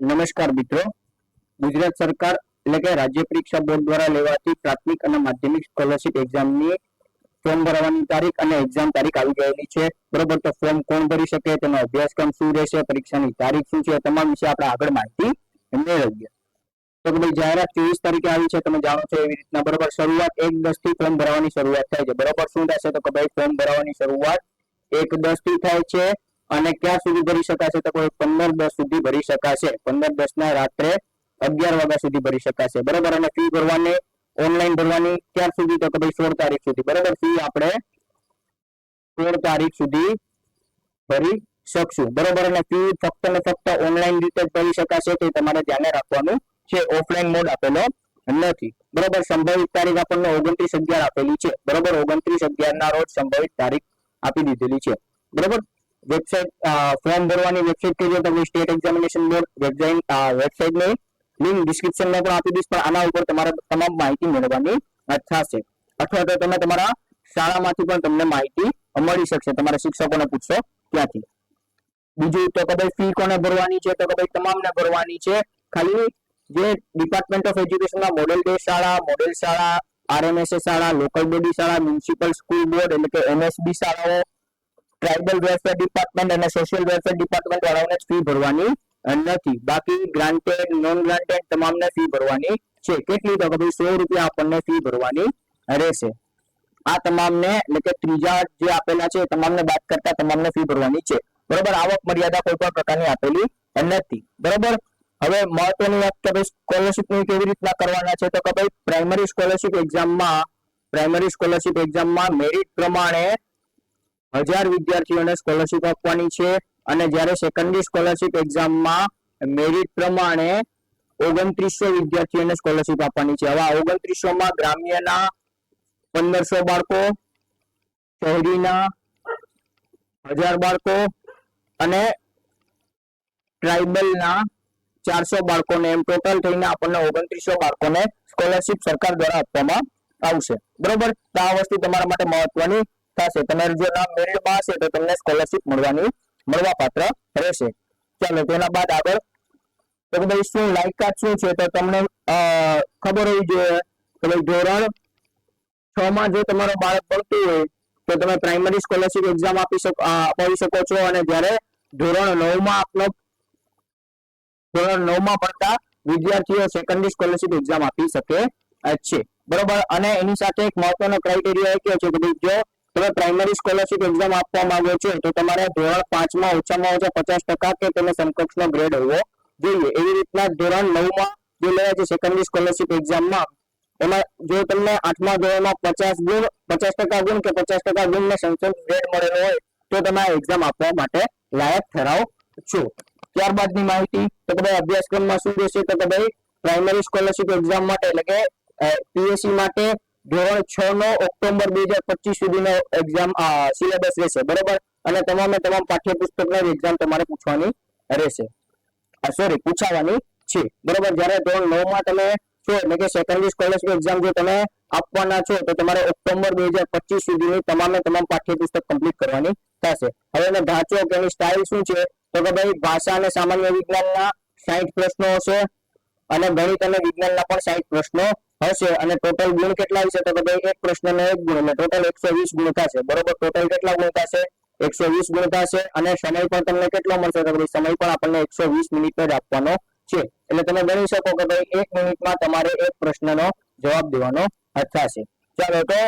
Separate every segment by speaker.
Speaker 1: નમસ્કાર મિત્રો. ગુજરાત સરકાર એટલે કે રાજ્ય પરીક્ષા બોર્ડ દ્વારા લેવાતી પ્રાથમિક અને માધ્યમિક સ્કોલરશિપ એક્ઝામની ફોર્મ ભરવાની તારીખ અને એક્ઝામ તારીખ આવી ગયેલી છે. બરોબર, તો ફોર્મ કોણ ભરી શકે, તેનો અભ્યાસક્રમ શું રહેશે, પરીક્ષાની તારીખ શું છે તમામ વિશે આપણે આગળ માહિતી મેળવીએ. તો કે ભાઈ, જાહેરાત ચોવીસ તારીખે આવી છે, તમે જાણો છો એવી રીતના, બરોબર, શરૂઆત એક દસથી ફોર્મ ભરવાની શરૂઆત થાય છે. બરોબર, શું થશે? તો કે ભાઈ, ફોર્મ ભરવાની શરૂઆત એક દસથી થાય છે. અને ક્યાં સુધી ભરી શકાશે તો કોઈ પંદર દસ સુધી ભરી શકાશે. પંદર દસ ના રાત્રે અગિયાર વાગ્યા સુધી ભરી શકાશે. બરોબર? અને ફી ભરવાની ઓનલાઈન ભરવાની ક્યાં સુધી? તો કે ભાઈ સોળ તારીખ સુધી. બરોબર? ફી આપણે સોળ તારીખ સુધી ભરી શકશું. બરોબર? અને ફી ફક્ત ને ફક્ત ઓનલાઈન રીતે જ ભરી શકાશે તે તમારે ધ્યાને રાખવાનું છે. ઓફલાઈન મોડ આપેલો નથી. બરોબર? સંભવિત તારીખ આપણને ઓગણત્રીસ અગિયાર આપેલી છે. બરોબર? ઓગણત્રીસ અગિયાર ના રોજ સંભવિત તારીખ આપી દીધેલી છે. બરોબર? વેબસાઇટ ફોર્મ ભરવાની વેબસાઇટ કહીએ તમે સ્ટેટ એક્ઝામિનેશન બોર્ડ વેબસાઇટ વેબસાઇટની લિંક ડિસ્ક્રિપ્શનમાં પણ આપી દઈશ, પણ આના ઉપર તમારે તમામ માહિતી મેળવવાની થશે. અથવા તો તમે તમારા શાળામાંથી પણ તમને માહિતી મળી શકશે. તમારા શિક્ષકોને પૂછશો ત્યાંથી. બીજું તો કે ફી કોને ભરવાની છે? તો કે ભાઈ તમામને ભરવાની છે. ખાલી જે ડિપાર્ટમેન્ટ ઓફ એજ્યુકેશનમાં મોડેલ બે શાળા મોડેલ શાળા આરએમએસએ શાળા લોકલ બોડી શાળા મ્યુનિસિપલ સ્કૂલ બોર્ડ એટલે કે એમએસબી શાળાઓ ટ્રાઇબલ વેલફેર ડિપાર્ટમેન્ટ અને સોશિયલ વેલફેર ડિપાર્ટમેન્ટ વાળાઓને ફી ભરવાની નથી. બાકી ગ્રાન્ટેડ નોન ગ્રાન્ટેડ તમામને ફી ભરવાની છે. કેટલી તો ભાઈ સો રૂપિયા આપણને ફી ભરવાની રહેશે. આ તમામને એટલે કે ત્રીજા જે આપેલા છે તમામને બાદ કરતા તમામને ફી ભરવાની છે. બરોબર? આવક મર્યાદા કોઈ પણ પ્રકારની આપેલી નથી. બરોબર? હવે મહત્વની વાત કે ભાઈ સ્કોલરશિપની કેવી રીતના કરવાના છે? તો કે ભાઈ પ્રાઇમરી સ્કોલરશિપ એક્ઝામમાં પ્રાઇમરી સ્કોલરશિપ એક્ઝામમાં મેરિટ પ્રમાણે હજાર વિદ્યાર્થીઓને સ્કોલરશીપ આપવાની છે અને જ્યારે સેકન્ડરી સ્કોલરશીપ એક્ઝામમાં મેરિટ પ્રમાણે ઓગણત્રીસો વિદ્યાર્થીઓને સ્કોલરશિપ આપવાની છે. હવે ઓગણત્રીસો માં ગ્રામ્યના પંદરસો બાળકો, શહેરીના હજાર બાળકો અને ટ્રાઇબલના ચારસો બાળકોને એમ ટોટલ થઈને આપણને ઓગણત્રીસો બાળકોને સ્કોલરશિપ સરકાર દ્વારા આપવામાં આવશે. બરોબર? તો આ વસ્તુ તમારા માટે મહત્વની થશે. તમારે જો નામ મેરિટમાં હશે તો તમને સ્કોલરશિપ મળવાની મળવા પાત્ર રહેશે. ચાલો, તેના બાદ આગળ. તો કે ભાઈ, શું લાયકાત શું છે? તો તમને ખબર હોવી જોઈએ કે ભાઈ, ધોરણ છ માં જો તમારો બાળક ભણતું હોય, તો તમે પ્રાઇમરી સ્કોલરશિપ એક્ઝામ આપી શકો અપાવી શકો છો. અને જ્યારે ધોરણ નવમાં આપનો, ધોરણ નવમાં ભણતા વિદ્યાર્થીઓ સેકન્ડરી સ્કોલરશિપ એક્ઝામ આપી શકે છે. બરોબર? અને એની સાથે એક મહત્વનો ક્રાઇટેરિયા એ કહે છે કે ભાઈ, જો તમે પ્રાઇમરી સ્કોલરશિપ એક્ઝામ આપવા માંગો છો તો તમારે ધોરણ પાંચમાં ઓછામાં ઓછા પચાસ ટકા કે તેને સમકક્ષનો ગ્રેડ હોવો જોઈએ. એવી રીતના ધોરણ નવમાં જે લેવાય છે સેકન્ડરી સ્કોલરશિપ એક્ઝામમાં એમાં જો તમને આઠમા ધોરણમાં પચાસ ગુણ, પચાસ ટકા ગુણ કે પચાસ ટકા ગુણ ને સંસદ ગ્રેડ મળેલો હોય, તો તમે આ એક્ઝામ આપવા માટે લાયક ઠરાવ છો. ત્યારબાદની માહિતી, તો કે ભાઈ અભ્યાસક્રમમાં શું રહેશે તો કે ભાઈ પ્રાઇમરી સ્કોલરશિપ એક્ઝામ માટે, એટલે કે પીએસસી માટે ધોરણ છ નો ઓક્ટોબર બે હજાર પચીસ સુધીનો એક્ઝામ સિલેબસ રહેશે. બરોબર? અને તમામે તમામ પાઠ્યપુસ્તકની એક્ઝામ તમારે પૂછવાની રહેશે. સોરી પૂછાવાની છે. બરોબર? જ્યારે ધોરણ નવમાં તમે છો, એટલે કે સેકન્ડરી સ્કોલરશીપ એક્ઝામ જો તમે આપવાના છો, તો તમારે ઓક્ટોબર બે હજાર પચીસ સુધીની તમામે તમામ પાઠ્યપુસ્તક કમ્પ્લીટ કરવાની થશે. હવે એનો ઢાંચો કે એની સ્ટાઇલ શું છે? તો કે ભાઈ, ભાષા અને સામાન્ય વિજ્ઞાનના સાઈઠ પ્રશ્નો હશે અને ગણિત અને વિજ્ઞાનના પણ સાહીઠ પ્રશ્નો હશે અને ટોટલ ગુણ કેટલા હશે તો કે ભાઈ એક પ્રશ્નનો એક ગુણ એટલે ટોટલ એકસો વીસ ગુણ થશે. બરોબર? ટોટલ કેટલા ગુણ થશે? એકસો વીસ ગુણ થશે અને સમય પણ તમને કેટલો મળશે તો ભાઈ સમય પણ આપણને એકસો વીસ મિનિટ જ આપવાનો છે. એટલે તમે ગણી શકો કે ભાઈ એક મિનિટમાં તમારે એક પ્રશ્નનો જવાબ દેવાનો થશે. ચાલો તો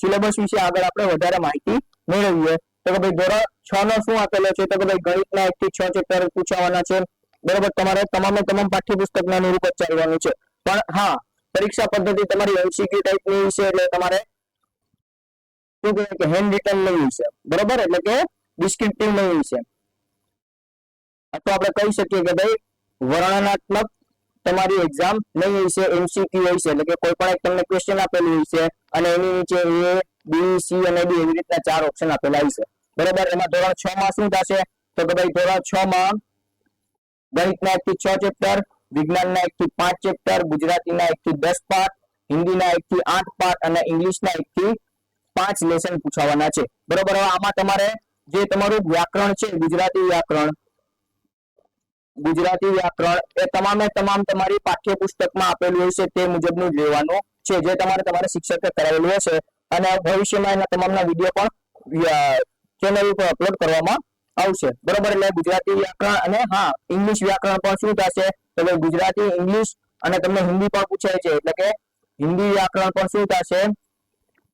Speaker 1: સિલેબસ વિશે આગળ આપણે વધારે માહિતી મેળવીએ. તો કે ભાઈ ધોરણ છ નો શું આપેલો છે? તો કે ભાઈ ગણિતના એક થી છ ચેપ્ટર પૂછાવાના છે. બરોબર? તમારે તમામે તમામ પાઠ્યપુસ્તકના અનુરૂપ ચાલવાનું છે. પણ હા પરીક્ષા પદ્ધતિ તમારી એમસીક્યુ ટાઈપની છે એટલે તમારે શું કહેવાય કે હેન્ડ રિટર્ન નહીં છે. બરોબર? એટલે કે ડિસ્ક્રિપ્ટિવ નહીં છે. અથવા આપણે કહી શકીએ કે ભાઈ વર્ણનાત્મક તમારી એક્ઝામ નહીં હશે એમસીક્યુ હશે એટલે કે કોઈ પણ એક તમને ક્વેશ્ચન આપેલું હશે અને એની નીચે એ બી સી અને ડી એવી રીતના ચાર ઓપ્શન આપેલા હશે બરોબર? એમાં ધોરણ છ માં શું થશે? તો કે ભાઈ ધોરણ છ માં ગણિતના એક થી છ ચેપ્ટર વિજ્ઞાનના એક થી પાંચ ચેપ્ટર ગુજરાતીના એક થી દસ પાઠ હિન્દીના એક થી આઠ પાઠ અને ઇંગ્લિશના એક થી પાંચ લેસન પૂછાવાના છે. બરોબર, હવે આમાં તમારે જે તમારું વ્યાકરણ છે, ગુજરાતી વ્યાકરણ ગુજરાતી વ્યાકરણ એ તમામે તમામ તમારી પાઠ્યપુસ્તકમાં આપેલું હોય છે, તે મુજબનું જ લેવાનું છે, જે તમારે તમારા શિક્ષકે કરાવેલું હશે. અને ભવિષ્યમાં એના તમામના વીડિયો પણ ચેનલ ઉપર અપલોડ કરવામાં આવશે. બરોબર? એટલે ગુજરાતી વ્યાકરણ અને, હા ઇંગ્લિશ વ્યાકરણ પણ શું થશે? તો ગુજરાતી ઇંગ્લિશ અને તમને હિન્દી પણ પૂછાય છે. એટલે કે હિન્દી વ્યાકરણ પણ શું થશે?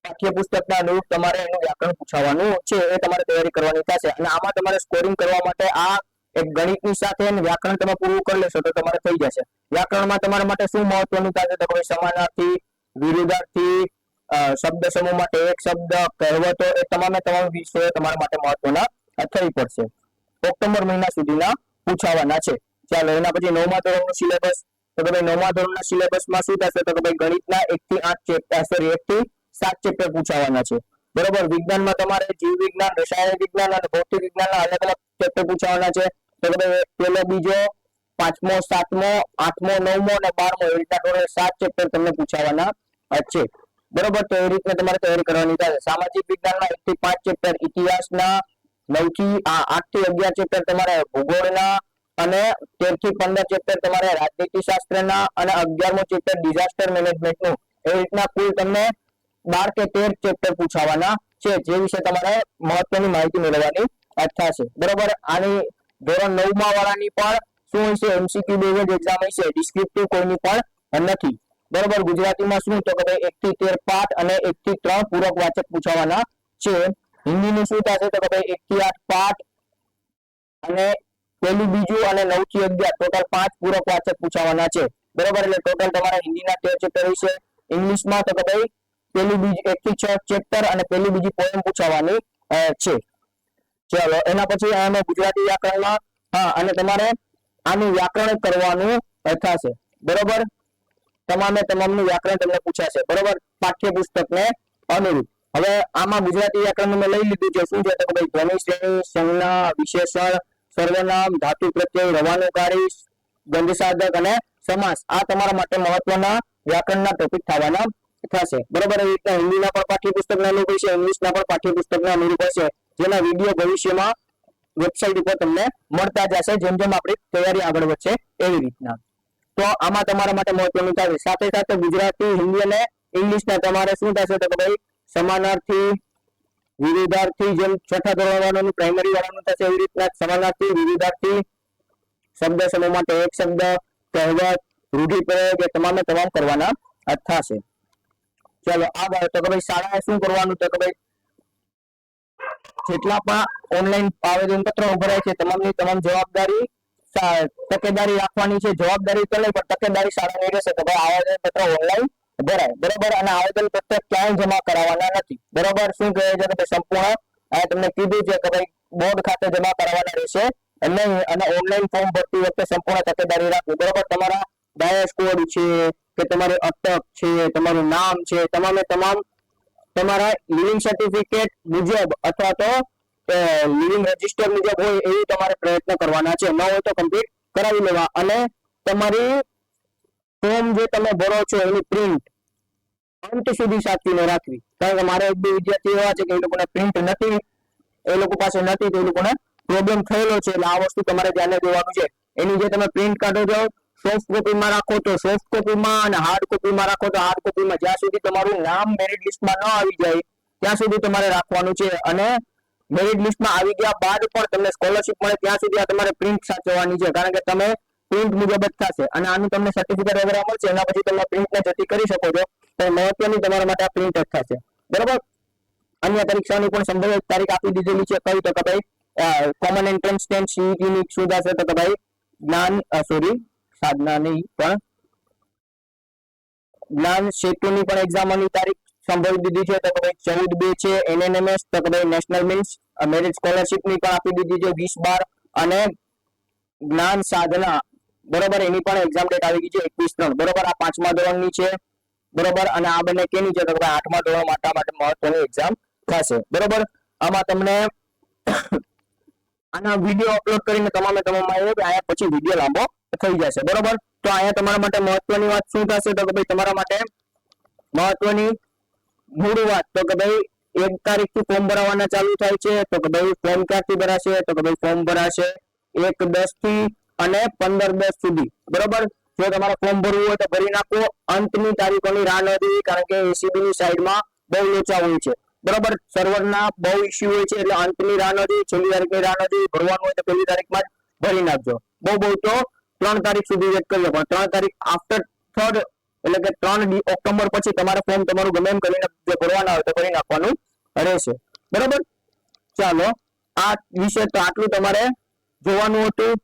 Speaker 1: પાઠ્યપુસ્તકના અનુરૂપ તમારે એનું વ્યાકરણ પૂછાવાનું છે. એ તમારે તૈયારી કરવાની થશે. અને આમાં તમારે સ્કોરિંગ કરવા માટે આ એક ગણિતની સાથે વ્યાકરણ તમે પૂરું કરી લેશો તો તમારે થઈ જશે. વ્યાકરણમાં તમારા માટે શું મહત્વનું થશે તો કોઈ સમાનાર્થી, વિરુદ્ધાર્થી શબ્દ સમૂહ માટે એક શબ્દ, કહેવતો, એ તમામે તમામ વિષયો તમારા માટે મહત્વના થઈ પડશે. ઓક્ટોબર મહિના સુધીના પૂછાવાના છે. ચાલો, એના પછી નવમા ધોરણનું સિલેબસ. તો કે ભાઈ નવમા ધોરણના સિલેબસમાં શું થશે? તો કે ભાઈ ગણિતના એક થી આઠ ચેપ્ટર સોરી એક થી સાત ચેપ્ટર પૂછાવાના છે. બરોબર? વિજ્ઞાનમાં તમારે જીવ વિજ્ઞાન, રસાયણ વિજ્ઞાન અને ભૌતિક વિજ્ઞાનના અલગ અલગ ચેપ્ટર પૂછાવાના છે. તો કે ભાઈ પેલો બીજો, પાંચમો, સાતમો, આઠમો, નવમો અને બારમો, એ રીતના ટોટલ સાત ચેપ્ટર તમને પૂછાવાના છે. બરોબર? તો એ રીતના તમારે તૈયારી કરવાની થશે સામાજિક વિજ્ઞાનના એક થી પાંચ ચેપ્ટર ઇતિહાસના નવથી આઠથી અગિયાર ચેપ્ટર તમારે ભૂગોળના અને તેરથી પંદર ચેપ્ટર તમારે રાજનીતિ શાસ્ત્રના અને અગિયારમો ચેપ્ટર ડિઝાસ્ટર મેનેજમેન્ટનું એ રીતના કુલ તમને બાર કે તેર ચેપ્ટર પૂછાવાના છે, જે વિશે તમારે મહત્વની માહિતી મેળવવાની ઈચ્છા થશે બરોબર? આની ધોરણ નવમાં વાળાની પણ શું હશે? છે એમસીક્યુ બેઝડ એક્ઝામ હશે. છે ડિસ્ક્રિપ્ટિવ કોઈની પણ નથી. બરોબર? ગુજરાતીમાં શું? તો કે એક થી તેર પાઠ અને એક થી ત્રણ પૂરક વાચક પૂછાવાના છે. હિન્દીનું શું થશે તો પેલું બીજું અને નવ અગિયાર ટોટલ પાંચ પૂરક વાચક પૂછાવાના છે. બરોબર? એટલે ટોટલ તમારા હિન્દીના તેર ચેપ્ટર વિશે, ઇંગ્લિશમાં તો ભાઈ પેલું બીજું એક થી છ ચેપ્ટર અને પેલી બીજી પોએમ પૂછાવાની છે. ચલો, એના પછી અમે ગુજરાતી વ્યાકરણમાં હા, અને તમારે આનું વ્યાકરણ કરવાનું થશે. બરોબર? તમામે તમામનું વ્યાકરણ તમને પૂછાશે. બરોબર? પાઠ્યપુસ્તકને અનુરૂપ. હવે આમાં ગુજરાતી વ્યાકરણ મેં લઈ લીધું છે. શું છે તો ભાઈ ધ્વનિ શ્રેણી સંજ્ઞા, વિશેષણ, સર્વનામ, ધાતુ પ્રત્યય રવાનુકારી ગંધ સાધક અને સમાસ. આ તમારા માટે મહત્વના વ્યાકરણના ટોપિક થવાના થશે. બરોબર એ રીતના હિન્દીના પણ પાઠ્યપુસ્તકના અનુરૂપ છે, ઇંગ્લિશના પણ પાઠ્યપુસ્તકના અનુરૂપ હશે. જેના વીડિયો ભવિષ્યમાં વેબસાઇટ ઉપર તમને મળતા જશે. જેમ જેમ આપણી તૈયારી આગળ વધશે, એવી રીતના. તો આમાં તમારા માટે મહત્વનું થશે સાથે સાથે ગુજરાતી, હિન્દી અને ઇંગ્લિશના તમારે શું થશે તો ભાઈ સમાનાર્થી વિરુદ્ધાર્થી જેમ છઠ્ઠા ધોરણ વાળાનું પ્રાઇમરી વાળાનું થશે એવી રીતના સમાનાર્થી વિરુદ્ધાર્થી શબ્દ સમૂહ માટે એક શબ્દ કહેવત, રૂઢિપ્રયોગ એ તમામે તમામ કરવાના થશે. ચલો આગળ તો કે ભાઈ શાળાએ શું કરવાનું? તો કે ભાઈ જેટલા પણ ઓનલાઈન આવેદન પત્રો ભરાય છે, તમામની તમામ જવાબદારી તકેદારી રાખવાની છે. જવાબદારી તો નહીં, પણ તકેદારી શાળાની રહેશે. તો ભાઈ આવેદન પત્ર ઓનલાઈન ભરાય બરોબર? અને આવેદન પત્ર ક્યાંય જમા કરાવવાના નથી. બરોબર? શું કહે છે કે સંપૂર્ણ? આ તમને કીધું છે કે ભાઈ બોર્ડ ખાતે જમા કરાવવાના રહેશે. નહીં અને ઓનલાઈન ફોર્મ ભરતી વખતે સંપૂર્ણ તકેદારી રાખવી. બરોબર? તમારા ડાયસ કોડ છે કે તમારી અટક છે, તમારું નામ છે, તમામે તમામ તમારા લિવિંગ સર્ટિફિકેટ મુજબ અથવા તો લિવિંગ રજિસ્ટર મુજબ હોય એવી તમારે પ્રયત્ન કરવાના છે. ન હોય તો કમ્પ્લીટ કરાવી લેવા. અને તમારી ફોર્મ જે તમે ભરો છો એની પ્રિન્ટ અંત સુધી સાચવીને રાખવી. કારણ કે મારા એક બે વિદ્યાર્થી એવા છે કે એ લોકોને પ્રિન્ટ નથી, એ લોકો પાસે નથી તો એ લોકોને પ્રોબ્લેમ થયેલો છે. એટલે આ વસ્તુ તમારે ધ્યાને દેવાનું છે. એની જે તમે પ્રિન્ટ કાઢો છો સોફ્ટ કોપીમાં રાખો તો સોફ્ટ કોપીમાં અને હાર્ડ કોપીમાં રાખો તો હાર્ડ કોપીમાં જ્યાં સુધી તમારું નામ મેરિટ લિસ્ટમાં ન આવી જાય, ત્યાં સુધી તમારે રાખવાનું છે. અને મેરિટ લિસ્ટમાં આવી ગયા બાદ પણ તમને સ્કોલરશિપ મળે, ત્યાં સુધી આ તમારે પ્રિન્ટ સાચવવાની છે. કારણ કે તમે પ્રિન્ટ મુજબ જ થશે. અને આનું તમને સર્ટિફિકેટ વગેરે મળશે, એના પછી તમે પ્રિન્ટને જતી કરી શકો છો. તો મહત્વની તમારા માટે આ પ્રિન્ટ થશે. બરોબર? અન્ય પરીક્ષાની પણ સંભવિત તારીખ આપી દીધેલી છે. કઈ તો કે ભાઈ કોમન એન્ટ્રન્સ ટેન સીઈટી ની શું થશે તો કે ભાઈ, જ્ઞાન સોરી સાધના નહીં, પણ જ્ઞાન સેતુની પણ એક્ઝામની તારીખ સંભવિત દીધી છે. તો કે ભાઈ, ચૌદ બે છે એનએનએમએસ તો કે ભાઈ નેશનલ મીન્સ મેરિટ સ્કોલરશિપની પણ આપી દીધી છે. વીસ બાર અને જ્ઞાન સાધના. બરોબર? એની પણ એક્ઝામ ડેટ આવી ગઈ છે એકવીસ ત્રણ. બરોબર? આ પાંચમા ધોરણની છે. બરોબર? અને આ બંને કેની છે? તો ભાઈ આઠમા ધોરણ માટે માટે મહત્વની એક્ઝામ થશે. બરોબર? આમાં તમને આના વીડિયો અપલોડ કરીને તમામે તમામ આયા પછી વીડિયો લાંબો થઈ જશે. બરોબર? તો અહીંયા તમારા માટે મહત્વની વાત શું થશે? તો કે ભાઈ તમારા માટે મહત્વની મૂળ વાત. તો કે ભાઈ એક તારીખથી ફોર્મ ભરાવાના ચાલુ થાય છે. તો કે ભાઈ ફોર્મ ક્યાંથી ભરાશે? તો કે ભાઈ ફોર્મ ભરાશે એક દસથી અને પંદર દસ સુધી. બરોબર? જો તમારે ફોર્મ ભરવું હોય તો ભરી નાખો. અંતની તારીખોની રાહ ન દેવી કારણ કે એસીબી ની સાઈડમાં બહુ લોચા હોય છે. બરોબર? સર્વરના બહુ ઇસ્યુ હોય છે એટલે અંતની રાહ ન દેવી છેલ્લી તારીખની રાહ ન દેવી ભરવાનું હોય તો પહેલી તારીખમાં જ ભરી નાખજો. બહુ બહુ તો ત્રણ તારીખ સુધી વેટ કરજો પણ ત્રણ તારીખ આફ્ટર થર્ડ એટલે કે ત્રણ ઓક્ટોબર પછી તમારે ફોર્મ તમારું ગમે એમ કરીને જો ભરવાના હોય તો ભરી નાખવાનું રહેશે. બરોબર? ચાલો, આ વિશે તો આટલું તમારે જોવાનું હતું.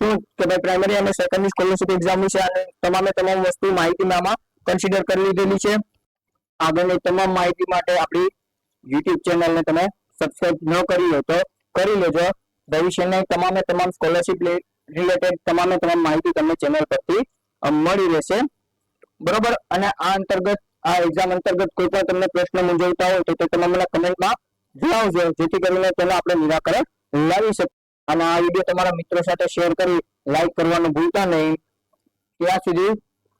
Speaker 1: શું કે ભાઈ પ્રાઇમરી અને સેકન્ડરી સ્કોલરશિપ એક્ઝામ વિશે અને તમામે તમામ વસ્તુ માહિતીમાં કન્સિડર કરી લીધેલી છે. આગળની તમામ માહિતી માટે આપણી યુટ્યુબ ચેનલને તમે સબસ્ક્રાઇબ ન કરી હોય તો કરી લેજો. ભવિષ્યની તમામે તમામ સ્કોલરશિપ રિલેટેડ તમામે તમામ માહિતી તમને ચેનલ પરથી મળી રહેશે. બરોબર? અને આ અંતર્ગત, આ એક્ઝામ અંતર્ગત કોઈ પણ તમને પ્રશ્ન મૂંઝવતા હોય તો તે તમે મને કમેન્ટમાં જણાવજો, જેથી કરીને તેનું આપણે નિરાકરણ લાવી શકીએ. અને આ વીડિયો તમારા મિત્રો સાથે શેર કરી લાઈક કરવાનું ભૂલતા નહીં. ત્યાં સુધી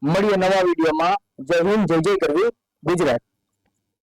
Speaker 1: મળીએ નવા વિડીયોમાં. જય હિન્દ, જય જય કરવી ગુજરાત.